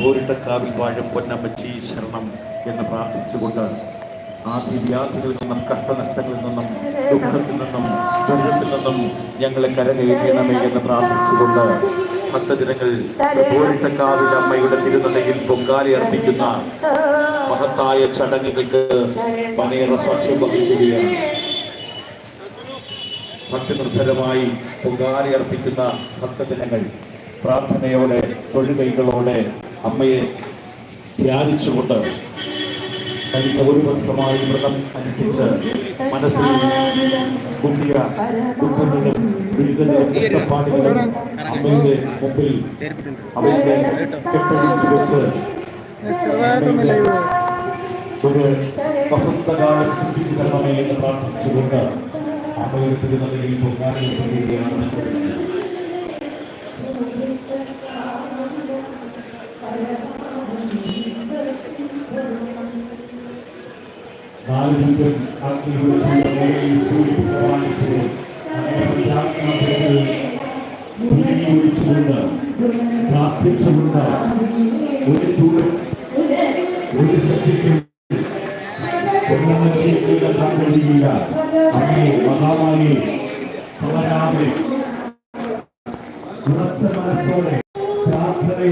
പോരിട്ടക്കാവിൽ വാഴും പൊന്നമ്മച്ചി ശരണം എന്ന് പ്രാർത്ഥിച്ചുകൊണ്ട് ആദ്യ വ്യാധികളിൽ നിന്നും കഷ്ടനഷ്ടങ്ങളിൽ നിന്നും ദുഃഖത്തിൽ നിന്നും ദുരിതത്തിൽ നിന്നും ഞങ്ങളെ കരകയറ്റണമേ എന്ന് പ്രാർത്ഥിച്ചുകൊണ്ട് ഭക്തജനങ്ങൾ പോരിട്ടക്കാവിൽ അമ്മയുടെ തിരുനടയിൽ പൊങ്കാലി അർപ്പിക്കുന്ന മഹത്തായ ചടങ്ങുകൾക്ക് പനേറെ സാക്ഷ്യം വഹിക്കുകയാണ്. ഭക്തിനിർഭരമായി പൊങ്കാലി അർപ്പിക്കുന്ന ഭക്തജനങ്ങൾ പ്രാർത്ഥനയോടെ തൊഴുകൈകളോടെ അമ്മയെ ധ്യാനിച്ചുകൊണ്ട് തനിക്ക് ഒരു വർഷമായി വ്രതം അനുഷ്ഠിച്ച് മനസ്സിൽ കുട്ടിയ ദുഃഖങ്ങളും ദുരിതങ്ങളും അമ്മയുടെ മുമ്പിൽ അവരുടെ കെട്ടടിച്ചു വെച്ച് ഒരു വസന്തകാലം സിദ്ധിച്ചു തരണമേ എന്ന് പ്രാർത്ഥിച്ചുകൊണ്ട് അമ്മയുടെ തിരുനടയിൽ പൊങ്കാലി അർപ്പിക്കുകയാണ് ചുറ്റും അഗ്നിയുടെ അങ്ങനെ പഞ്ചാത്മാക്കളിൽ ഒഴിച്ചുകൊണ്ട് പ്രാർത്ഥിച്ചുകൊണ്ട് ഒരു ചൂടും ഒരു ശക്തിക്കും ഒന്നമ്മച്ചിയുടെ താങ്കളില്ല അമ്മേ മഹാമായി തളരാതെ ഉറച്ച മനസ്സോടെ പ്രാർത്ഥനയോടെ